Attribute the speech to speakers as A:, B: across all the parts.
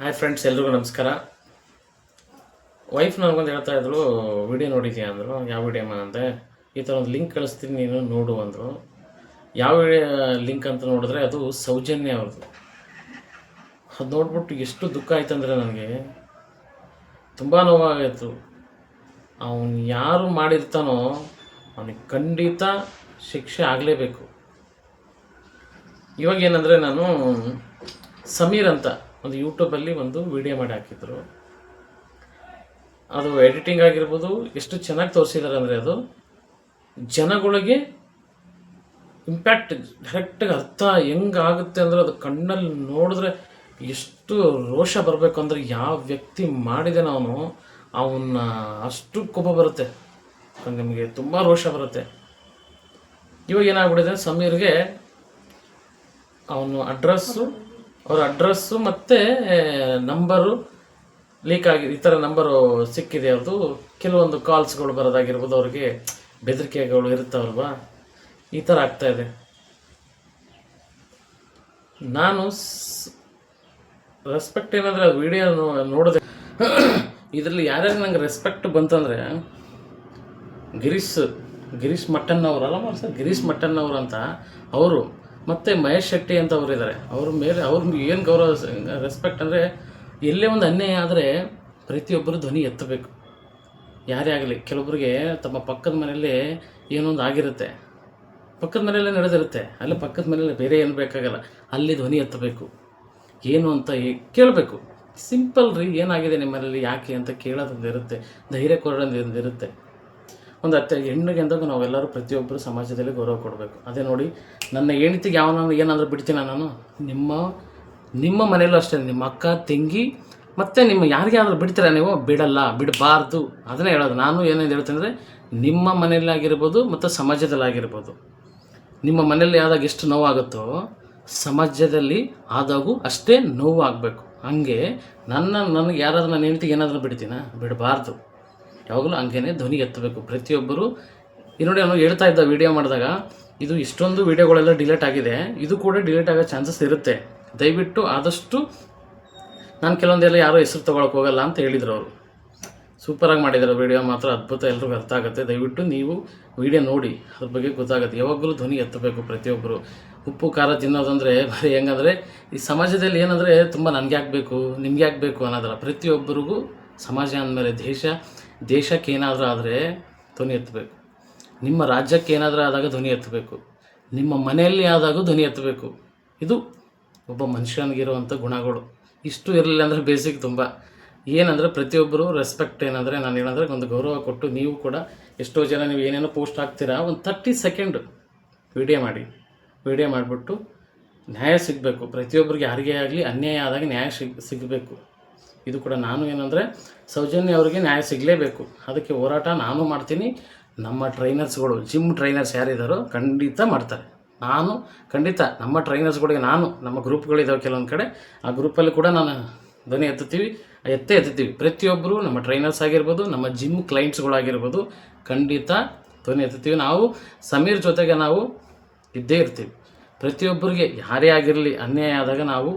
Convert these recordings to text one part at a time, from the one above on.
A: Hi friends ಎಲ್ರಿಗೂ ನಮಸ್ಕಾರ. Wife ನನಗೊಂದು ಹೇಳ್ತಾ ಇದ್ರು, ವಿಡಿಯೋ ನೋಡಿದ್ಯಾ? ಅಂದರು. ಯಾವ ವಿಡಿಯೋ ಅಂದೆ ಈ ಥರ ಒಂದು ಲಿಂಕ್ ಕಳಿಸ್ತೀನಿ, ನೀನು ನೋಡು ಅಂದರು. ಯಾವ ಲಿಂಕ್ ಅಂತ ನೋಡಿದ್ರೆ ಅದು ಸೌಜನ್ಯ ಅವ್ರದ್ದು ಅದು ನೋಡ್ಬಿಟ್ಟು ಎಷ್ಟು ದುಃಖ ಆಯ್ತು ಅಂದರೆ ನನಗೆ ತುಂಬ ನೋವಾಗಾಯಿತು ಅವನು ಯಾರು ಮಾಡಿರ್ತಾನೋ ಅವನಿಗೆ ಖಂಡಿತ ಶಿಕ್ಷೆ ಆಗಲೇಬೇಕು. ಇವಾಗ ಏನಂದರೆ ನಾನು ಸಮೀರ್ ಅಂತ. ಒಂದು ಯೂಟ್ಯೂಬಲ್ಲಿ ಒಂದು ವಿಡಿಯೋ ಮಾಡಿ ಹಾಕಿದ್ರು. ಅದು ಎಡಿಟಿಂಗ್ ಆಗಿರ್ಬೋದು, ಎಷ್ಟು ಚೆನ್ನಾಗಿ ತೋರಿಸಿದ್ದಾರೆ ಅಂದರೆ ಅದು ಜನಗಳಿಗೆ ಇಂಪ್ಯಾಕ್ಟ್ ಡೈರೆಕ್ಟಾಗಿ ಅರ್ಥ ಹೆಂಗಾಗುತ್ತೆ ಅಂದರೆ ಅದು ಕಣ್ಣಲ್ಲಿ ನೋಡಿದ್ರೆ ಎಷ್ಟು ರೋಷ ಬರಬೇಕು ಅಂದರೆ ಯಾವ ವ್ಯಕ್ತಿ ಮಾಡಿದೆನೋ ಅವನು, ಅವನ್ನ ಅಷ್ಟು ಕೋಪ ಬರುತ್ತೆ. ನಿಮಗೆ ತುಂಬ ರೋಷ ಬರುತ್ತೆ. ಇವಾಗ ಏನಾಗ್ಬಿಟ್ಟಿದೆ, ಸಮೀರ್ಗೆ ಅವನು ಅಡ್ರೆಸ್ಸು ಅವ್ರ ಅಡ್ರೆಸ್ಸು ಮತ್ತು ನಂಬರು ಲೀಕ್ ಆಗಿ, ಈ ಥರ ನಂಬರು ಸಿಕ್ಕಿದೆ ಅದು. ಕೆಲವೊಂದು ಕಾಲ್ಸ್ಗಳು ಬರೋದಾಗಿರ್ಬೋದು, ಅವ್ರಿಗೆ ಬೆದರಿಕೆಗಳು ಇರುತ್ತವಲ್ವಾ? ಈ ಥರ ಇದೆ. ನಾನು ರೆಸ್ಪೆಕ್ಟ್ ಏನಂದರೆ ಅದು ವಿಡಿಯೋ ನೋಡಿದೆ ಇದರಲ್ಲಿ ಯಾರ್ಯಾರು ನಂಗೆ ರೆಸ್ಪೆಕ್ಟ್ ಬಂತಂದರೆ, ಗಿರೀಶ್ ಗಿರೀಶ್ ಮಟ್ಟನ್ ಅವ್ರು ಅಲ್ಲ ಸರ್, ಗಿರೀಶ್ ಮಟ್ಟನ್ ಅಂತ, ಅವರು ಮತ್ತು ಮಹೇಶ್ ಶೆಟ್ಟಿ ಅಂತ ಅವರು ಇದ್ದಾರೆ ಅವ್ರ ಮೇಲೆ ಅವ್ರ ಏನು ಗೌರವ ರೆಸ್ಪೆಕ್ಟ್ ಅಂದರೆ ಎಲ್ಲೇ ಒಂದು ಅನ್ಯಾಯ ಆದರೆ ಪ್ರತಿಯೊಬ್ಬರು ಧ್ವನಿ ಎತ್ತಬೇಕು. ಯಾರೇ ಆಗಲಿ ಕೆಲವೊಬ್ಬರಿಗೆ ತಮ್ಮ ಪಕ್ಕದ ಮನೆಯಲ್ಲಿ ಏನೊಂದು ಆಗಿರುತ್ತೆ. ಪಕ್ಕದ ಮನೆಯಲ್ಲೇ ನಡೆದಿರುತ್ತೆ. ಅಲ್ಲಿ, ಪಕ್ಕದ ಮನೆಯಲ್ಲಿ ಬೇರೆ ಏನು ಬೇಕಾಗಲ್ಲ, ಅಲ್ಲಿ ಧ್ವನಿ ಎತ್ತಬೇಕು. ಏನು ಅಂತ ಕೇಳಬೇಕು. ಸಿಂಪಲ್ ರೀ, ಏನಾಗಿದೆ ನಿಮ್ಮಲ್ಲಿ, ಯಾಕೆ ಅಂತ ಕೇಳೋದೊಂದು ಇರುತ್ತೆ ಧೈರ್ಯ ಕೊಡೋದೊಂದು ಇರುತ್ತೆ ಒಂದು ಅತ್ತೆ ಹೆಣ್ಣಿಗೆ ಅಂದಾಗ ನಾವೆಲ್ಲರೂ ಪ್ರತಿಯೊಬ್ಬರು ಸಮಾಜದಲ್ಲಿ ಗೌರವ ಕೊಡಬೇಕು. ಅದೇ ನೋಡಿ, ನನ್ನ ಹೆಂಡತಿಗೆ ಯಾವ ಏನಾದರೂ ಬಿಡ್ತೀನ ನಾನು? ನಿಮ್ಮ ನಿಮ್ಮ ಮನೆಯಲ್ಲೂ ಅಷ್ಟೇ, ನಿಮ್ಮ ಅಕ್ಕ, ತಂಗಿ, ಮತ್ತು ನಿಮ್ಮ ಯಾರಿಗಾದ್ರೂ ಬಿಡ್ತೀರಾ ನೀವು? ಬಿಡಲ್ಲ, ಬಿಡಬಾರ್ದು. ಅದನ್ನೇ ಹೇಳೋದು. ನಾನು ಏನೇನು ಹೇಳ್ತೀನಿ ನಿಮ್ಮ ಮನೆಯಲ್ಲಾಗಿರ್ಬೋದು ಮತ್ತು ಸಮಾಜದಲ್ಲಾಗಿರ್ಬೋದು. ನಿಮ್ಮ ಮನೆಯಲ್ಲಿ ಆದಾಗ ಎಷ್ಟು ನೋವಾಗುತ್ತೋ, ಸಮಾಜದಲ್ಲಿ ಆದಾಗೂ ಅಷ್ಟೇ ನೋವು ಆಗಬೇಕು ಹಂಗೆ ನನ್ನ ನನಗೆ ಯಾರಾದರೂ ನನ್ನ ಹೆಂಡತಿಗೆ ಏನಾದರೂ ಬಿಡ್ತೀನ? ಬಿಡಬಾರ್ದು. ಯಾವಾಗಲೂ ಹಂಗೇನೆ ಧ್ವನಿ ಎತ್ತಬೇಕು. ಪ್ರತಿಯೊಬ್ಬರು, ಈ ನೋಡಿ ಅವನು ಹೇಳ್ತಾ ಇದ್ದ ವಿಡಿಯೋ ಮಾಡಿದಾಗ, ಇದು ಇಷ್ಟೊಂದು ವಿಡಿಯೋಗಳೆಲ್ಲ ಡಿಲೇಟ್ ಆಗಿದೆ. ಇದು ಕೂಡ ಡಿಲೇಟ್ ಆಗೋ ಚಾನ್ಸಸ್ ಇರುತ್ತೆ. ದಯವಿಟ್ಟು ಆದಷ್ಟು ನಾನು ಕೆಲವೊಂದೆಲ್ಲ ಯಾರೋ ಹೆಸರು ತೊಗೊಳಕ್ಕೆ ಹೋಗಲ್ಲ ಅಂತ ಹೇಳಿದರು ಅವರು. ಸೂಪರಾಗಿ ಮಾಡಿದ್ದಾರೆ ವಿಡಿಯೋ ಮಾತ್ರ ಅದ್ಭುತ ಎಲ್ಲರಿಗೂ ಅರ್ಥ ಆಗುತ್ತೆ. ದಯವಿಟ್ಟು ನೀವು ವಿಡಿಯೋ ನೋಡಿ, ಅದ್ರ ಬಗ್ಗೆ ಗೊತ್ತಾಗುತ್ತೆ. ಯಾವಾಗಲೂ ಧ್ವನಿ ಎತ್ತಬೇಕು ಪ್ರತಿಯೊಬ್ಬರು ಉಪ್ಪು, ಖಾರ ತಿನ್ನೋದಂದರೆ, ಬರೀ ಹೆಂಗಂದರೆ, ಈ ಸಮಾಜದಲ್ಲಿ ಏನಂದರೆ, ತುಂಬ ನನಗೆ ಆಗಬೇಕು, ನಿಮಗೆ ಆಗಬೇಕು ಅನ್ನೋದಲ್ಲ. ಪ್ರತಿಯೊಬ್ಬರಿಗೂ ಸಮಾಜ ಅಂದಮೇಲೆ ದೇಶ ದೇಶಕ್ಕೆ ಏನಾದರೂ ಆದರೆ ಧ್ವನಿ ಎತ್ತಬೇಕು. ನಿಮ್ಮ ರಾಜ್ಯಕ್ಕೆ ಏನಾದರೂ ಆದಾಗ ಧ್ವನಿ ಎತ್ತಬೇಕು. ನಿಮ್ಮ ಮನೆಯಲ್ಲಿ ಆದಾಗ ಧ್ವನಿ ಎತ್ತಬೇಕು. ಇದು ಒಬ್ಬ ಮನುಷ್ಯನಿಗಿರುವಂಥ ಗುಣಗಳು. ಇಷ್ಟು ಇರಲಿಲ್ಲ ಅಂದರೆ ಬೇಸಿಕ್ ತುಂಬ. ಏನಂದರೆ ಪ್ರತಿಯೊಬ್ಬರು ರೆಸ್ಪೆಕ್ಟ್ ಏನಂದರೆ ನಾನು ಏನಂದರೆ ಒಂದು ಗೌರವ ಕೊಟ್ಟು ನೀವು ಕೂಡ ಎಷ್ಟೋ ಜನ ನೀವು ಏನೇನೋ ಪೋಸ್ಟ್ ಹಾಕ್ತೀರಾ, ಒಂದು ತರ್ಟಿ ಸೆಕೆಂಡ್ ವಿಡಿಯೋ ಮಾಡಿ. ವಿಡಿಯೋ ಮಾಡಿಬಿಟ್ಟು ನ್ಯಾಯ ಸಿಗಬೇಕು. ಪ್ರತಿಯೊಬ್ಬರಿಗೆ ಯಾರಿಗೇ ಆಗಲಿ ಅನ್ಯಾಯ ಆದಾಗ ನ್ಯಾಯ ಸಿಗ್, ಸಿಗಬೇಕು. ಇದು ಕೂಡ ನಾನು ಏನಂದರೆ ಸೌಜನ್ಯ ಅವರಿಗೆ ನ್ಯಾಯ ಸಿಗಲೇಬೇಕು. ಅದಕ್ಕೆ ಹೋರಾಟ ನಾನು ಮಾಡ್ತೀನಿ. ನಮ್ಮ ಟ್ರೈನರ್ಸ್ಗಳು, ಜಿಮ್ ಟ್ರೈನರ್ಸ್ ಯಾರಿದ್ದಾರೋ ಖಂಡಿತ ಮಾಡ್ತಾರೆ. ನಾನು ಖಂಡಿತ ನಮ್ಮ ಟ್ರೈನರ್ಸ್ಗಳಿಗೆ ನಾನು, ನಮ್ಮ ಗ್ರೂಪ್ಗಳಿದ್ದಾವೆ ಕೆಲವೊಂದು ಕಡೆ, ಆ ಗ್ರೂಪಲ್ಲಿ ಕೂಡ ನಾನು ಧ್ವನಿ ಎತ್ತುತ್ತೀವಿ, ಎತ್ತೇ ಎತ್ತುತ್ತೀವಿ. ಪ್ರತಿಯೊಬ್ಬರು ನಮ್ಮ ಟ್ರೈನರ್ಸ್ ಆಗಿರ್ಬೋದು, ನಮ್ಮ ಜಿಮ್ ಕ್ಲೈಂಟ್ಸ್ಗಳಾಗಿರ್ಬೋದು ಖಂಡಿತ ಧ್ವನಿ ಎತ್ತುತ್ತೀವಿ. ನಾವು ಸಮೀರ್ ಜೊತೆಗೆ ನಾವು ಇದ್ದೇ ಇರ್ತೀವಿ. ಪ್ರತಿಯೊಬ್ಬರಿಗೆ ಯಾರೇ ಆಗಿರಲಿ ಅನ್ಯಾಯ ಆದಾಗ ನಾವು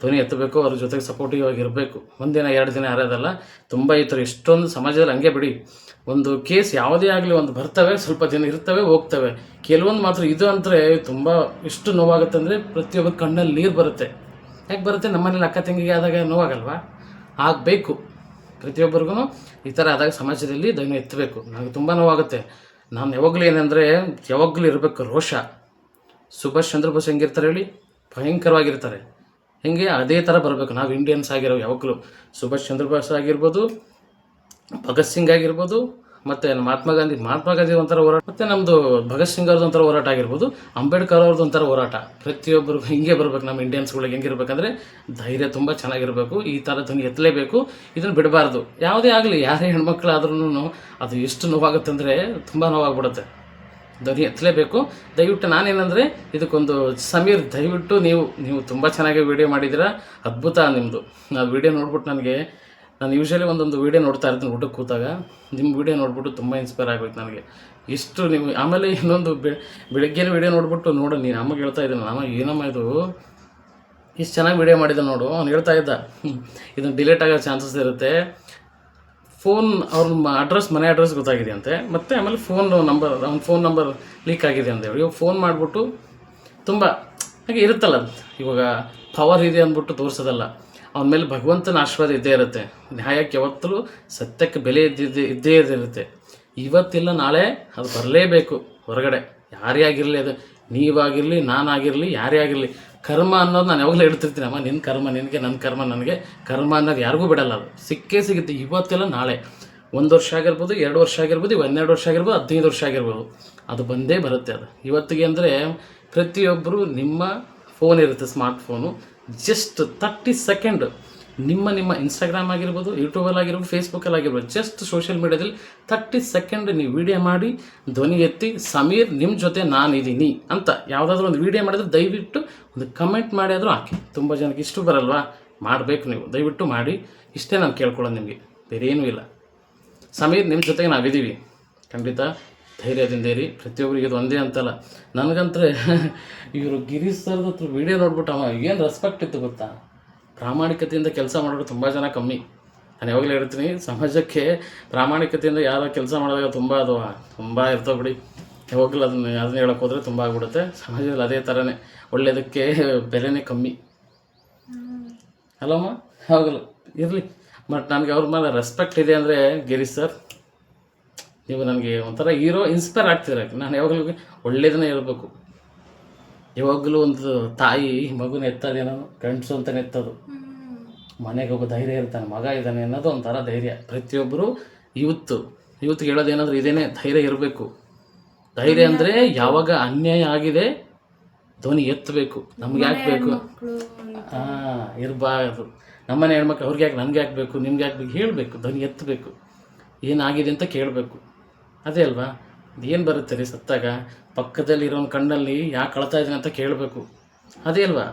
A: ಧ್ವನಿ ಎತ್ತಬೇಕು ಅವ್ರ ಜೊತೆಗೆ ಸಪೋರ್ಟಿವ್ ಆಗಿರಬೇಕು ಒಂದಿನ, ಎರಡು ದಿನ ಯಾರ್ಯಾದಲ್ಲ, ತುಂಬ ಈ ಥರ ಇಷ್ಟೊಂದು ಸಮಾಜದಲ್ಲಿ ಹಂಗೆ ಬಿಡಿ. ಒಂದು ಕೇಸ್ ಯಾವುದೇ ಆಗಲಿ ಒಂದು ಬರ್ತವೆ, ಸ್ವಲ್ಪ ದಿನ ಇರ್ತವೆ, ಹೋಗ್ತವೆ. ಕೆಲವೊಂದು ಮಾತ್ರ ಇದು ಅಂದರೆ ತುಂಬ ಇಷ್ಟು ನೋವಾಗುತ್ತೆ ಅಂದರೆ ಪ್ರತಿಯೊಬ್ಬರ ಕಣ್ಣಲ್ಲಿ ನೀರು ಬರುತ್ತೆ. ಯಾಕೆ ಬರುತ್ತೆ? ನಮ್ಮನೇಲಿ ಅಕ್ಕ ತಂಗಿಗೆ ಆದಾಗ ನೋವಾಗಲ್ವಾ? ಆಗಬೇಕು. ಪ್ರತಿಯೊಬ್ಬರಿಗೂ ಈ ಥರ ಆದಾಗ ಸಮಾಜದಲ್ಲಿ ಧ್ವನಿ ಎತ್ತಬೇಕು. ನನಗೆ ತುಂಬ ನೋವಾಗುತ್ತೆ. ನಾನು ಯಾವಾಗಲೂ ಏನಂದರೆ, ಯಾವಾಗಲೂ ಇರಬೇಕು ರೋಷ. ಸುಭಾಷ್ ಚಂದ್ರ ಬೋಸ್ ಹೆಂಗಿರ್ತಾರೆ ಹೇಳಿ? ಭಯಂಕರವಾಗಿರ್ತಾರೆ. ಹೆಂಗೆ ಅದೇ ಥರ ಬರಬೇಕು. ನಾವು ಇಂಡಿಯನ್ಸ್ ಆಗಿರೋ ಯಾವಾಗಲೂ ಸುಭಾಷ್ ಚಂದ್ರ ಬೋಸ್ ಆಗಿರ್ಬೋದು, ಭಗತ್ ಸಿಂಗ್ ಆಗಿರ್ಬೋದು, ಮತ್ತು ಮಹಾತ್ಮ ಗಾಂಧಿ ಮಹಾತ್ಮ ಗಾಂಧಿ ಒಂಥರ ಹೋರಾಟ, ಮತ್ತು ನಮ್ಮದು ಭಗತ್ ಸಿಂಗ್ ಅವ್ರದ್ದು ಒಂಥರ ಹೋರಾಟ ಆಗಿರ್ಬೋದು, ಅಂಬೇಡ್ಕರ್ ಅವ್ರದ್ದು ಒಂಥರ ಹೋರಾಟ. ಪ್ರತಿಯೊಬ್ಬರಿಗೂ ಹಿಂಗೆ ಬರ್ಬೇಕು ನಮ್ಮ ಇಂಡಿಯನ್ಸ್ಗಳಿಗೆ ಹೆಂಗಿರ್ಬೇಕಂದ್ರೆ ಧೈರ್ಯ ತುಂಬ ಚೆನ್ನಾಗಿರಬೇಕು. ಈ ಥರದ್ದನ್ನು ಎತ್ತಲೇಬೇಕು. ಇದನ್ನು ಬಿಡಬಾರ್ದು. ಯಾವುದೇ ಆಗಲಿ, ಯಾರೇ ಹೆಣ್ಮಕ್ಳಾದ್ರೂ ಅದು ಎಷ್ಟು ನೋವಾಗುತ್ತೆ ಅಂದರೆ ತುಂಬ ನೋವಾಗ್ಬಿಡುತ್ತೆ. ಎತ್ತಲೇಬೇಕು. ದಯವಿಟ್ಟು ನಾನೇನಂದರೆ ಇದಕ್ಕೊಂದು ಸಮೀರ್, ದಯವಿಟ್ಟು ನೀವು ನೀವು ತುಂಬ ಚೆನ್ನಾಗಿ ವೀಡಿಯೋ ಮಾಡಿದ್ದೀರಾ. ಅದ್ಭುತ ನಿಮ್ಮದು ಆ ವೀಡಿಯೋ ನೋಡ್ಬಿಟ್ಟು ನನಗೆ, ನಾನು ಯೂಶ್ವಲಿ ಒಂದೊಂದು ವೀಡಿಯೋ ನೋಡ್ತಾ ಇರ್ತೀನಿ ಊಟಕ್ಕೆ ಕೂತಾಗ. ನಿಮ್ಮ ವೀಡಿಯೋ ನೋಡ್ಬಿಟ್ಟು ತುಂಬ ಇನ್ಸ್ಪೈರ್ ಆಗೋಯ್ತು ನನಗೆ. ಇಷ್ಟು ನೀವು, ಆಮೇಲೆ ಇನ್ನೊಂದು ಬೆ, ಬೆಳಗ್ಗೆನೇ ವೀಡಿಯೋ ನೋಡ್ಬಿಟ್ಟು ನೋಡು, ನೀನು ಅಮ್ಮಗೆ ಹೇಳ್ತಾ ಇದ್ದೀನಿ ಅಮ್ಮ, ಏನಮ್ಮ ಇದು? ಇಷ್ಟು ಚೆನ್ನಾಗಿ ವೀಡಿಯೋ ಮಾಡಿದ ನೋಡು. ಅವ್ನು ಹೇಳ್ತಾ ಇದ್ದ ಇದನ್ನು ಡಿಲೇಟ್ ಆಗೋ ಚಾನ್ಸಸ್ ಇರುತ್ತೆ. ಫೋನ್ ಅವ್ರ ಅಡ್ರೆಸ್ ಮನೆ ಅಡ್ರೆಸ್ ಗೊತ್ತಾಗಿದೆ ಅಂತೆ ಮತ್ತು ಆಮೇಲೆ ಫೋನ್ ನಂಬರ್ ಅವ್ನ ಫೋನ್ ನಂಬರ್ ಲೀಕ್ ಆಗಿದೆ ಅಂತ ಹೇಳಿ. ಇವಾಗ ಫೋನ್ ಮಾಡಿಬಿಟ್ಟು ತುಂಬ, ಹಾಗೆ ಇರುತ್ತಲ್ಲ, ಇವಾಗ ಪವರ್ ಇದೆ ಅಂದ್ಬಿಟ್ಟು ತೋರಿಸೋದಲ್ಲ. ಅವನ ಮೇಲೆ ಭಗವಂತನ ಆಶೀರ್ವಾದ ಇದ್ದೇ ಇರುತ್ತೆ. ನ್ಯಾಯಕ್ಕೆ ಯಾವತ್ತಲೂ ಸತ್ಯಕ್ಕೆ ಬೆಲೆ ಇದ್ದಿದ್ದೆ ಇದ್ದೇ ಇರುತ್ತೆ. ಇವತ್ತಿಲ್ಲ, ನಾಳೆ ಅದು ಬರಲೇಬೇಕು ಹೊರಗಡೆ. ಯಾರೇ ಆಗಿರಲಿ ಅದು, ನೀವಾಗಿರಲಿ, ನಾನಾಗಿರಲಿ, ಯಾರೇ ಆಗಿರಲಿ. ಕರ್ಮ ಅನ್ನೋದು ನಾನು ಯಾವಾಗಲೂ ಹೇಳ್ತಿರ್ತೀನಿ, ಅಮ್ಮ ನಿನ್ನ ಕರ್ಮ, ನಿನಗೆ ನನ್ನ ಕರ್ಮ, ನನಗೆ. ಕರ್ಮ ಅನ್ನೋದು ಯಾರಿಗೂ ಬಿಡಲ್ಲ ಅದು. ಸಿಕ್ಕೇ ಸಿಗುತ್ತೆ. ಇವತ್ತೆಲ್ಲ ನಾಳೆ. ಒಂದು ವರ್ಷ ಆಗಿರ್ಬೋದು, ಎರಡು ವರ್ಷ ಆಗಿರ್ಬೋದು ಹನ್ನೆರಡು ವರ್ಷ ಆಗಿರ್ಬೋದು, ಹದಿನೈದು ವರ್ಷ ಆಗಿರ್ಬೋದು. ಅದು ಬಂದೇ ಬರುತ್ತೆ ಅದು. ಇವತ್ತಿಗೆ ಅಂದರೆ ಪ್ರತಿಯೊಬ್ಬರು ನಿಮ್ಮ ಫೋನ್ ಇರುತ್ತೆ smart phone just thirty second ನಿಮ್ಮ ನಿಮ್ಮ ಇನ್ಸ್ಟಾಗ್ರಾಮ್ ಆಗಿರ್ಬೋದು ಯೂಟ್ಯೂಬಲ್ಲಿ ಆಗಿರ್ಬೋದು ಫೇಸ್ಬುಕ್ಕಲ್ಲಿ ಆಗಿರ್ಬೋದು ಜಸ್ಟ್ ಸೋಷಿಯಲ್ ಮೀಡಿಯಾದಲ್ಲಿ ತರ್ಟಿ ಸೆಕೆಂಡ್ ನೀವು ವಿಡಿಯೋ ಮಾಡಿ, ಧ್ವನಿ ಎತ್ತಿ, ಸಮೀರ್ ನಿಮ್ಮ ಜೊತೆ ನಾನಿದ್ದೀನಿ ಅಂತ ಯಾವುದಾದ್ರೂ ಒಂದು ವಿಡಿಯೋ ಮಾಡಿದ್ರೆ ದಯವಿಟ್ಟು ಒಂದು ಕಮೆಂಟ್ ಮಾಡಿ ಆದರೂ ಹಾಕಿ. ತುಂಬ ಜನಕ್ಕೆ ಇಷ್ಟು ಬರಲ್ವಾ? ಮಾಡಬೇಕು ನೀವು. ದಯವಿಟ್ಟು ಮಾಡಿ. ಇಷ್ಟೇ ನಾನು ಕೇಳ್ಕೊಳ್ಳೋದು ನಿಮಗೆ. ಬೇರೆ ಏನೂ ಇಲ್ಲ. ಸಮೀರ್ ನಿಮ್ಮ ಜೊತೆಗೆ ನಾವಿದ್ದೀವಿ. ಖಂಡಿತ. ಧೈರ್ಯದಿಂದ ಇರಿ. ಪ್ರತಿಯೊಬ್ಬರಿಗೆ ಇದು ಒಂದೇ ಅಂತಲ್ಲ. ನನಗಂತ್ರೆ ಇವರು ಗಿರೀಶ್ ಸರ್ದ ಹತ್ರ ವಿಡಿಯೋ ನೋಡ್ಬಿಟ್ಟು ಅವ ಏನು ರೆಸ್ಪೆಕ್ಟ್ ಇತ್ತು ಗೊತ್ತಾ? ಪ್ರಾಮಾಣಿಕತೆಯಿಂದ ಕೆಲಸ ಮಾಡೋರು ತುಂಬ ಜನ ಕಮ್ಮಿ. ನಾನು ಯಾವಾಗಲೂ ಹೇಳ್ತೀನಿ, ಸಮಾಜಕ್ಕೆ ಪ್ರಾಮಾಣಿಕತೆಯಿಂದ ಯಾರು ಕೆಲಸ ಮಾಡಿದಾಗ ತುಂಬ ಅದು, ತುಂಬ ಇರ್ತಾವೆ ಬಿಡಿ. ಯಾವಾಗಲೂ ಅದನ್ನ ಅದನ್ನ ಹೇಳಕ್ಕೆ ಹೋದರೆ ತುಂಬ ಆಗ್ಬಿಡುತ್ತೆ. ಸಮಾಜದಲ್ಲಿ ಅದೇ ಥರನೇ ಒಳ್ಳೆಯದಕ್ಕೆ ಬೆಲೆನೇ ಕಮ್ಮಿ. ಅಲ್ಲಮ್ಮ? ಹೌದಲ್ಲ ಇರಲಿ. ಬಟ್ ನನಗೆ ಅವ್ರ ಮೇಲೆ ರೆಸ್ಪೆಕ್ಟ್ ಇದೆ ಅಂದರೆ ಗಿರೀಶ್ ಸರ್ ನೀವು ನನಗೆ ಒಂಥರ ಹೀರೋ ಇನ್ಸ್ಪೈರ್ ಆಗ್ತಿರ ನಾನು ಯಾವಾಗಲೂ ಒಳ್ಳೇದನ್ನೇ ಹೇಳ್ಬೇಕು. ಯಾವಾಗಲೂ ಒಂದು ತಾಯಿ ಮಗುನ ಎತ್ತದೇನೋ ಗಂಡಸು ಅಂತ ಎತ್ತದು ಮನೆಗೆ ಒಬ್ಬ ಧೈರ್ಯ ಇರ್ತಾನೆ ಮಗ ಇದ್ದಾನೆ ಅನ್ನೋದು ಒಂಥರ ಧೈರ್ಯ. ಪ್ರತಿಯೊಬ್ಬರು ಇವತ್ತು ಇವತ್ತಿಗೆ ಹೇಳೋದೇನಾದ್ರು ಇದೇನೆ ಧೈರ್ಯ ಇರಬೇಕು. ಧೈರ್ಯ ಅಂದರೆ ಯಾವಾಗ ಅನ್ಯಾಯ ಆಗಿದೆ ಧ್ವನಿ ಎತ್ತಬೇಕು. ನಮ್ಗೆ ಯಾಕೆ ಬೇಕು? ಹಾಂ ಇರಬಾರ್ದು. ನಮ್ಮನೆ ಹೆಣ್ಮಕ್ಳು ಅವ್ರಿಗೆ ಯಾಕೆ ನನಗೆ ಯಾಕೆ ಬೇಕು ನಿಮ್ಗೆ ಯಾಕೆ ಬೇಕು? ಹೇಳಬೇಕು ಧ್ವನಿ ಎತ್ತಬೇಕು. ಏನಾಗಿದೆ ಅಂತ ಕೇಳಬೇಕು. ಅದೇ ಅಲ್ವಾ? ಏನು ಬರುತ್ತೆ ರೀ ಸತ್ತಾಗ? ಪಕ್ಕದಲ್ಲಿರೋನ ಕಣ್ಣಲ್ಲಿ ಯಾಕೆ ಕಳ್ತಾ ಇದ್ದೀನಿ ಅಂತ ಕೇಳಬೇಕು. ಅದೇ ಅಲ್ವಾ?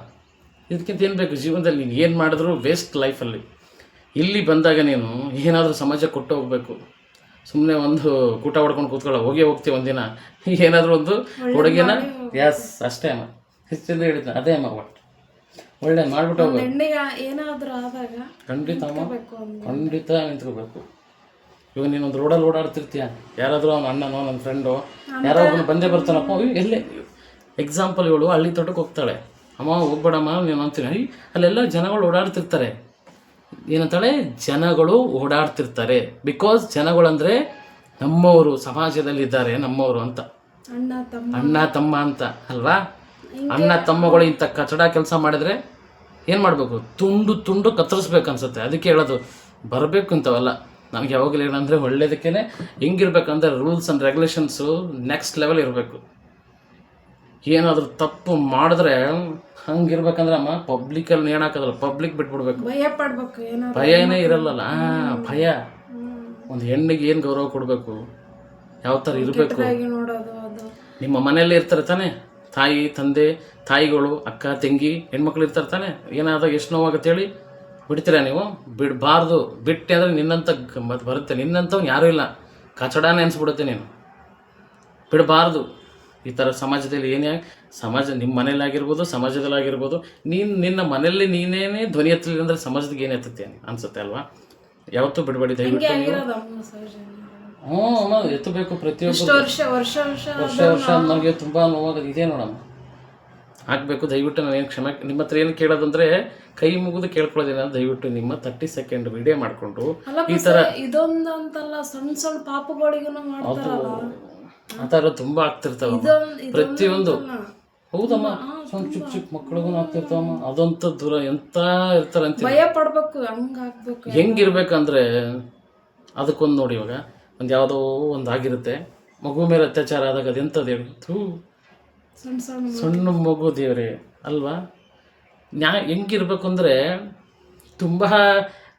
A: ಇದಕ್ಕಿಂತ ಏನು ಬೇಕು? ಜೀವನದಲ್ಲಿ ನೀನು ಏನು ಮಾಡಿದ್ರು ವೇಸ್ಟ್ ಲೈಫಲ್ಲಿ ಇಲ್ಲಿ ಬಂದಾಗ ನೀನು ಏನಾದರೂ ಸಮಾಜ ಕೊಟ್ಟು ಹೋಗಬೇಕು. ಸುಮ್ಮನೆ ಒಂದು ಕೂಟ ಹೊಡ್ಕೊಂಡು ಕೂತ್ಕೊಳ್ಳೋ ಹೋಗೇ ಹೋಗ್ತೀವಿ ಒಂದಿನ. ಏನಾದರೂ ಒಂದು ಹುಡುಗಿನ ಎಸ್ ಅಷ್ಟೇ ಅಮ್ಮ. ಹೆಚ್ಚಿಂದ ಹೇಳಿದ್ನ ಅದೇ ಅಮ್ಮ ಒಟ್ಟು. ಒಳ್ಳೆ ಮಾಡ್ಬಿಟ್ಟು ಹೋಗ್ಬೇಕು ಖಂಡಿತ ಅಮ್ಮ. ಖಂಡಿತ ನಿಂತ್ಕೋಬೇಕು. ಇವಾಗ ಒಂದು ರೋಡಲ್ಲಿ ಓಡಾಡ್ತಿರ್ತೀಯ? ಯಾರಾದರೂ ಅವ್ನ ಅಣ್ಣನೋ ನನ್ನ ಫ್ರೆಂಡು ಯಾರೋ ಒಬ್ಬನು ಬಂದೇ ಬರ್ತಾನಪ್ಪ. ಎಲ್ಲೇ? ಎಕ್ಸಾಂಪಲ್ ಇವಳು ಹಳ್ಳಿ ತೋಟಕ್ಕೆ ಹೋಗ್ತಾಳೆ. ಅಮ್ಮ ಹೋಗ್ಬೇಡಮ್ಮ ನೀನು ಅಂತೀನಿ. ಅಲ್ಲೆಲ್ಲ ಜನಗಳು ಓಡಾಡ್ತಿರ್ತಾರೆ. ಏನಂತಾಳೆ? ಜನಗಳು ಓಡಾಡ್ತಿರ್ತಾರೆ. ಬಿಕಾಸ್ ಜನಗಳಂದರೆ ನಮ್ಮವರು ಸಮಾಜದಲ್ಲಿದ್ದಾರೆ ನಮ್ಮವರು ಅಂತ.
B: ಅಣ್ಣ ತಮ್ಮ.
A: ಅಣ್ಣ ತಮ್ಮ ಅಂತ ಅಲ್ವಾ? ಅಣ್ಣ ತಮ್ಮಗಳು ಇಂಥ ಕಚಡ ಕೆಲಸ ಮಾಡಿದ್ರೆ ಏನು ಮಾಡಬೇಕು? ತುಂಡು ತುಂಡು ಕತ್ತರಿಸ್ಬೇಕು ಅನ್ಸುತ್ತೆ. ಅದಕ್ಕೆ ಹೇಳೋದು ಬರಬೇಕು ಇಂಥವೆಲ್ಲ. ನನಗೆ ಯಾವಾಗಲೂ ಏನಂದರೆ ಒಳ್ಳೇದಕ್ಕೇ ಹೆಂಗಿರ್ಬೇಕಂದ್ರೆ rules and regulations next level ಇರಬೇಕು. ಏನಾದರೂ ತಪ್ಪು ಮಾಡಿದ್ರೆ ಹಂಗಿರ್ಬೇಕಂದ್ರೆ ಅಮ್ಮ ಪಬ್ಲಿಕಲ್ಲಿ ನೇಣಾಕೋದಲ್ಲ ಪಬ್ಲಿಕ್ ಬಿಟ್ಬಿಡ್ಬೇಕು.
B: ಭಯ ಪಡ್ಬೇಕು ಏನೋ
A: ಭಯನೇ ಇರಲ್ಲಲ್ಲ ಭಯ. ಒಂದು ಹೆಣ್ಣಿಗೆ ಏನು ಗೌರವ ಕೊಡಬೇಕು? ಯಾವ ಥರ ಇರಬೇಕು? ನಿಮ್ಮ ಮನೆಯಲ್ಲೇ ಇರ್ತಾರೆ ತಾನೆ? ತಾಯಿ ತಂದೆ ತಾಯಿಗಳು ಅಕ್ಕ ತಂಗಿ ಹೆಣ್ಮಕ್ಳು ಇರ್ತಾರೆ ತಾನೆ? ಏನಾದಾಗ ಎಷ್ಟು ನೋವಾಗುತ್ತೆ ಹೇಳಿ? ಬಿಡ್ತೀರಾ ನೀವು? ಬಿಡಬಾರ್ದು. ಬಿಟ್ಟೆ ಅಂದರೆ ನಿನ್ನಂತ ಮತ್ತೆ ಬರುತ್ತೆ. ನಿನ್ನಂಥವ್ನು ಯಾರೂ ಇಲ್ಲ. ಕಚಡಾನೇ ಅನಿಸ್ಬಿಡುತ್ತೆ ನೀನು. ಬಿಡಬಾರ್ದು. ಈ ಥರ ಸಮಾಜದಲ್ಲಿ ಏನೇ ಸಮಾಜ ನಿಮ್ಮ ಮನೇಲಾಗಿರ್ಬೋದು ಸಮಾಜದಲ್ಲಾಗಿರ್ಬೋದು ನೀನು ನಿನ್ನ ಮನೆಯಲ್ಲಿ ನೀನೇನೇ ಧ್ವನಿ ಎತ್ತಲಿಲ್ಲ ಅಂದರೆ ಸಮಾಜದಾಗ ಏನು ಎತ್ತುತ್ತೆ ಅನ್ಸುತ್ತೆ ಅಲ್ವಾ? ಯಾವತ್ತೂ ಬಿಡಬೇಡಿ ದಯವಿಟ್ಟು ಹ್ಞೂ ಅಮ್ಮ ಎತ್ತಬೇಕು ಪ್ರತಿಯೊಬ್ಬರು.
B: ವರ್ಷ ವರ್ಷ ವರ್ಷ
A: ವರ್ಷ ವರ್ಷ ನನಗೆ ತುಂಬ ನೋವಾಗ ಇದೆ ನೋಡಮ್ಮ. ಆಗಬೇಕು ದಯವಿಟ್ಟು ನಾನೇನು ಕ್ಷಮೆ ನಿಮ್ಮ ಹತ್ರ ಏನು ಕೇಳೋದಂದ್ರೆ ಕೈ ಮುಗಿದು ಕೇಳ್ಕೊಳ್ಳೋದಿಲ್ಲ ದಯವಿಟ್ಟು ನಿಮ್ಮ ತರ್ಟಿ ಸೆಕೆಂಡ್ ವಿಡಿಯೋ ಮಾಡಿಕೊಂಡು ಈ ಥರ
B: ಇದೊಂದು ಅಂತಲ್ಲ ಸಣ್ಣ ಸಣ್ಣ ಪಾಪಗಳಿಗೂ ಮಾಡ್ತಾರಲ್ಲ.
A: ಆ ಥರ ತುಂಬ ಆಗ್ತಿರ್ತಾವ ಪ್ರತಿಯೊಂದು ಹೌದಮ್ಮ. ಸಣ್ಣ ಚಿಕ್ಕ ಚಿಕ್ಕ ಮಕ್ಕಳಿಗೂ ಆಗ್ತಿರ್ತಾವಮ್ಮ. ಅದಂತ ದೂರ ಎಂತ ಇರ್ತಾರೆ ಅಂತ
B: ಭಯ ಪಡ್ಬೇಕು ಹಂಗಾಗ್ಬೇಕು
A: ಹೆಂಗಿರ್ಬೇಕಂದ್ರೆ ಅದಕ್ಕೊಂದು ನೋಡಿ ಇವಾಗ. ಒಂದು ಯಾವುದೋ ಒಂದು ಆಗಿರುತ್ತೆ. ಮಗು ಮೇಲೆ ಅತ್ಯಾಚಾರ ಆದಾಗ ಅದೆಂಥದ್ದು ಹೇಳಿ. ಥೂ.
B: ಸಣ್ಣ
A: ಮಗು. ದೇವ್ರಿ ಅಲ್ವಾ? ನ್ಯಾ ಹೆಂಗಿರ್ಬೇಕು ಅಂದರೆ ತುಂಬ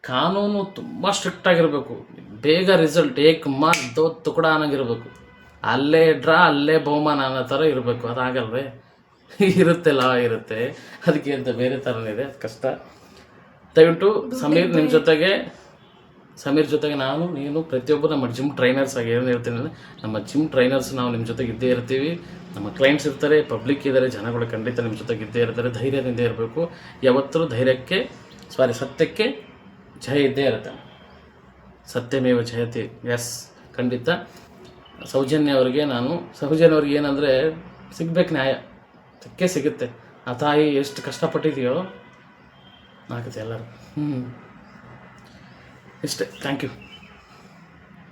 A: ಕಾನೂನು ತುಂಬ ಸ್ಟ್ರಿಕ್ಟ್ ಆಗಿರಬೇಕು. ಬೇಗ ರಿಸಲ್ಟ್ ಏಕ್ ಮಾರ್ ದೋ ತುಕಡ ಅನ್ನೋಂಗಿರ್ಬೇಕು. ಅಲ್ಲೇ ಡ್ರಾ ಅಲ್ಲೇ ಬಹುಮಾನ ಅನ್ನೋ ಥರ ಇರಬೇಕು. ಅದಾಗಲ್ವೇ? ಇರುತ್ತೆ ಲಾ ಇರುತ್ತೆ. ಅದಕ್ಕೆ ಅಂತ ಬೇರೆ ಥರನೇ ಇದೆ. ಅದು ಕಷ್ಟ. ದಯವಿಟ್ಟು ಸಮೀರ್ ನಿಮ್ಮ ಜೊತೆಗೆ ಸಮೀರ್ ಜೊತೆಗೆ ನಾನು, ನೀನು, ಪ್ರತಿಯೊಬ್ಬರು ನಮ್ಮ ಜಿಮ್ ಟ್ರೈನರ್ಸ್ ಆಗಿ ಏನು ಹೇಳ್ತೀನಿ ಅಂದರೆ, ನಮ್ಮ ಜಿಮ್ ಟ್ರೈನರ್ಸ್ ನಾವು ನಿಮ್ಮ ಜೊತೆಗೆ ಇದ್ದೇ ಇರ್ತೀವಿ. ನಮ್ಮ ಕ್ಲೈಂಟ್ಸ್ ಇರ್ತಾರೆ ಪಬ್ಲಿಕ್ ಇದ್ದಾರೆ ಜನಗಳು ಖಂಡಿತ ನಿಮ್ಮ ಜೊತೆಗೆ ಇದ್ದೇ ಇರ್ತಾರೆ, ಧೈರ್ಯದಿಂದ ಇರಬೇಕು. ಯಾವತ್ತೂ ಧೈರ್ಯಕ್ಕೆ ಸಾರಿ ಸತ್ಯಕ್ಕೆ ಜಯ ಇದ್ದೇ ಇರುತ್ತೆ. ಸತ್ಯಮೇವ ಜಯತಿ ಎಸ್ ಖಂಡಿತ. ಸೌಜನ್ಯ ಅವರಿಗೆ ನಾನು, ಸೌಜನ್ಯ ಅವ್ರಿಗೆ ಏನಂದರೆ, ಸಿಗ್ಬೇಕು ನ್ಯಾಯ. ಸಿಕ್ಕೇ ಸಿಗುತ್ತೆ. ಆ ತಾಯಿ ಎಷ್ಟು ಕಷ್ಟಪಟ್ಟಿದೆಯೋ ಆಗುತ್ತೆ ಎಲ್ಲರೂ ಹ್ಞೂ ಇಷ್ಟೇ ಥ್ಯಾಂಕ್ ಯು